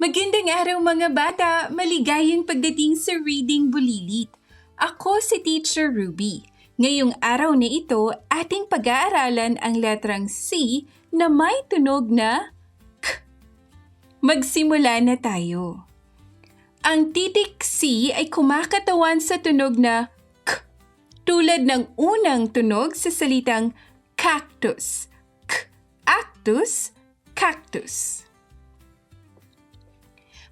Magandang araw mga bata! Maligayang pagdating sa Reading Bulilit. Ako si Teacher Ruby. Ngayong araw na ito, ating pag-aaralan ang letrang C na may tunog na K. Magsimula na tayo. Ang titik C ay kumakatawan sa tunog na K. Tulad ng unang tunog sa salitang cactus. K. Actus, cactus.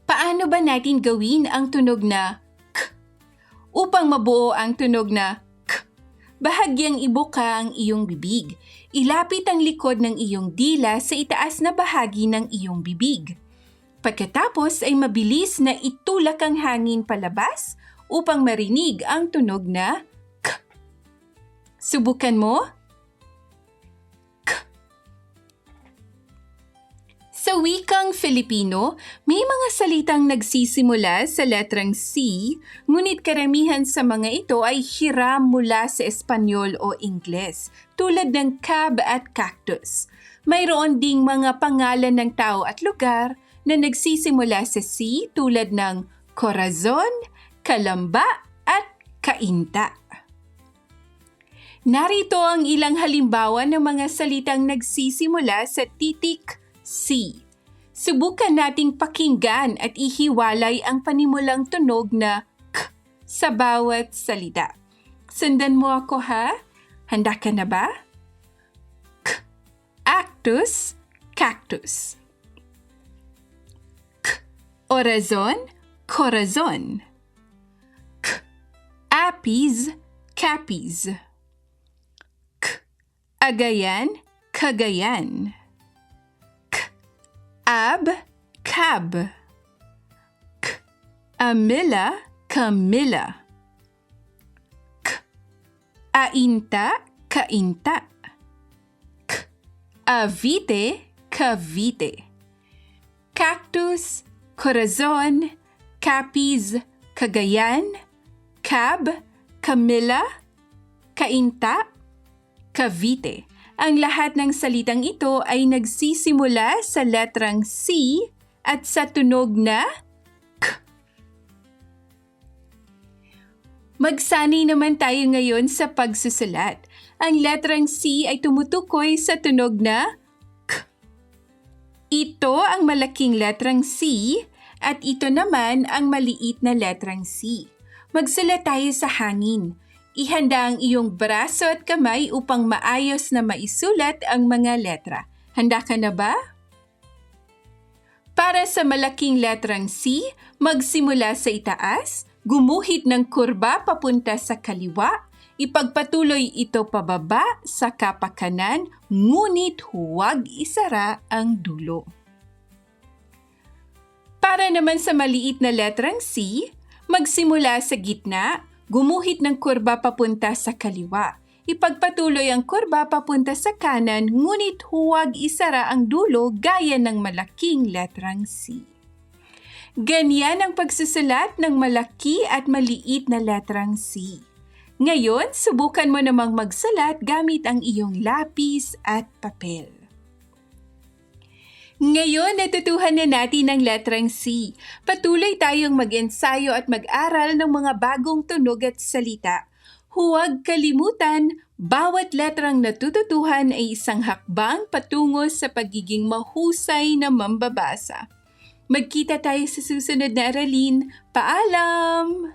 Paano ba natin gawin ang tunog na K? Upang mabuo ang tunog na K, bahagyang ibuka ang iyong bibig. Ilapit ang likod ng iyong dila sa itaas na bahagi ng iyong bibig. Pagkatapos ay mabilis na itulak ang hangin palabas upang marinig ang tunog na K. Subukan mo? Filipino, may mga salitang nagsisimula sa letrang C, ngunit karamihan sa mga ito ay hiram mula sa Espanyol o Ingles, tulad ng cab at cactus. Mayroon ding mga pangalan ng tao at lugar na nagsisimula sa C tulad ng Corazon, Kalamba at Kainta. Narito ang ilang halimbawa ng mga salitang nagsisimula sa titik C. Subukan nating pakinggan at ihiwalay ang panimulang tunog na K sa bawat salita. Sundan mo ako ha? Handa ka na ba? K. Actus, cactus. K. Orazon, corazon. K. Apis, capis. K. Agayan, kagayan. Ab, cab. K. Amila, Camilla. K. Ainta, kainta. K. Avite, cavite. Cactus, corazon, capis, cagayan, cab, Camilla, kainta, cavite. Ang lahat ng salitang ito ay nagsisimula sa letrang C at sa tunog na K. Magsanay naman tayo ngayon sa pagsusulat. Ang letrang C ay tumutukoy sa tunog na K. Ito ang malaking letrang C at ito naman ang maliit na letrang C. Magsulat tayo sa hangin. Ihanda ang iyong braso at kamay upang maayos na maisulat ang mga letra. Handa ka na ba? Para sa malaking letrang C, magsimula sa itaas, gumuhit ng kurba papunta sa kaliwa, ipagpatuloy ito pababa sa kapakanan, ngunit huwag isara ang dulo. Para naman sa maliit na letrang C, magsimula sa gitna, gumuhit ng kurba papunta sa kaliwa. Ipagpatuloy ang kurba papunta sa kanan, ngunit huwag isara ang dulo gaya ng malaking letrang C. Ganyan ang pagsusulat ng malaki at maliit na letrang C. Ngayon, subukan mo namang magsulat gamit ang iyong lapis at papel. Ngayon, natutuhan na natin ang letrang C. Patuloy tayong mag-ensayo at mag-aral ng mga bagong tunog at salita. Huwag kalimutan, bawat letrang natututuhan ay isang hakbang patungo sa pagiging mahusay na mambabasa. Magkita tayo sa susunod na aralin. Paalam!